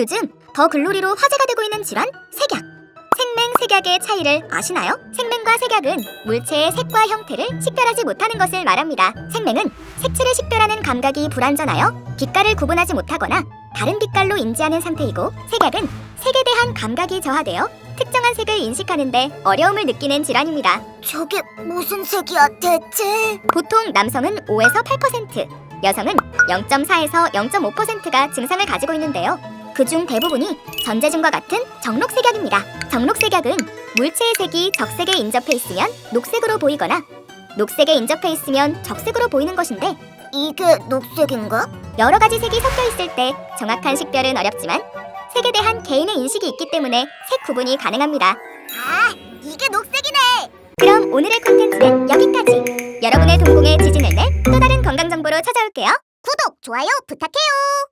요즘 더 글로리로 화제가 되고 있는 질환 색약. 생맹, 색약의 차이를 아시나요? 생맹과 색약은 물체의 색과 형태를 식별하지 못하는 것을 말합니다. 생맹은 색칠을 식별하는 감각이 불완전하여 빛깔을 구분하지 못하거나 다른 빛깔로 인지하는 상태이고 색약은 색에 대한 감각이 저하되어 특정한 색을 인식하는데 어려움을 느끼는 질환입니다. 저게 무슨 색이야 대체? 보통 남성은 5에서 8%, 여성은 0.4에서 0.5%가 증상을 가지고 있는데요. 그중 대부분이 전제중과 같은 정록색약입니다. 정록색약은 물체의 색이 적색에 인접해 있으면 녹색으로 보이거나 녹색에 인접해 있으면 적색으로 보이는 것인데 이게 녹색인가? 여러 가지 색이 섞여 있을 때 정확한 식별은 어렵지만 색에 대한 개인의 인식이 있기 때문에 색 구분이 가능합니다. 아, 이게 녹색이네. 그럼 오늘의 콘텐츠는 여기까지. 여러분의 동공에 지진을 내또 다른 건강 정보로 찾아올게요. 구독, 좋아요 부탁해요.